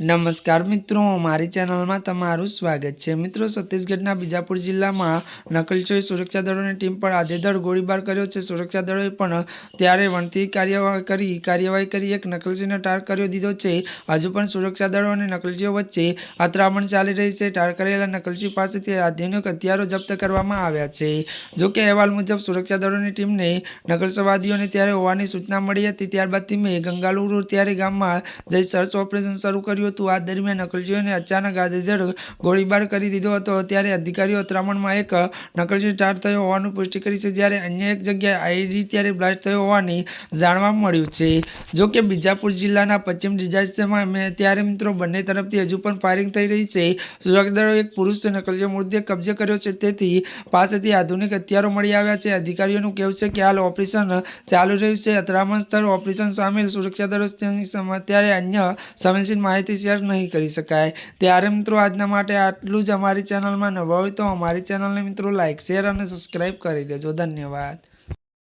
નમસ્કાર મિત્રો, મારી ચેનલમાં તમારું સ્વાગત છે. મિત્રો, છત્તીસગઢના બીજાપુર જિલ્લામાં નકલચોઈ સુરક્ષા દળોની ટીમ પર આધેધડ ગોળીબાર કર્યો છે. સુરક્ષા દળોએ પણ ત્યારે વણતી કાર્યવાહી કરી કાર્યવાહી કરી એક નકલચીને ટાર કર્યો દીધો છે. હજુ પણ સુરક્ષા દળો અને નકલચીઓ વચ્ચે અથડામણ ચાલી રહી છે. ટાર કરેલા નકલચી પાસેથી આધુનિક હથિયારો જપ્ત કરવામાં આવ્યા છે. જો કે અહેવાલ મુજબ, સુરક્ષા દળોની ટીમને નકલસવાદીઓને ત્યારે હોવાની સૂચના મળી હતી. ત્યારબાદ ટીમે ગંગાલુરુ ત્યારે ગામમાં જઈ સર્ચ ઓપરેશન શરૂ કર્યું હતું. આ દરમિયાન નકલજીઓને અચાનક આધેધડ ગોળીબાર કરી દીધો હતો. ત્યારે અધિકારીઓ અથડામણમાં એક નકલચી ઠાર થયો હોવાનું પુષ્ટિ કરી છે. જ્યારે અન્ય એક જગ્યાએ આઈડી ત્યારે બ્લાસ્ટ થયો હોવાની જાણવા મળ્યું છે. જો કે બીજાપુર જિલ્લાના પશ્ચિમ ડિઝાસ્ટરમાં મેં ત્યારે મિત્રો બંને તરફથી હજુ પણ ફાયરિંગ થઈ રહી છે. સુરક્ષાદળો એક પુરુષ નકલજીઓ મૃતદેહ કબજે કર્યો છે. તેથી પાસેથી આધુનિક હથિયારો મળી આવ્યા છે. અધિકારીઓનું કહેવું છે કે હાલ ઓપરેશન ચાલુ રહ્યું છે. અથડામણ સ્થળ ઓપરેશન સામેલ સુરક્ષા અત્યારે અન્ય સંવેદનશીલ માહિતી શેર નહીં કરી શકાય. ત્યારે મિત્રો, આજના માટે આટલું જ અમારી ચેનલમાં નવા હોય તો અમારી ચેનલને મિત્રો લાઇક શેર અને સબસ્ક્રાઈબ કરી દેજો. ધન્યવાદ.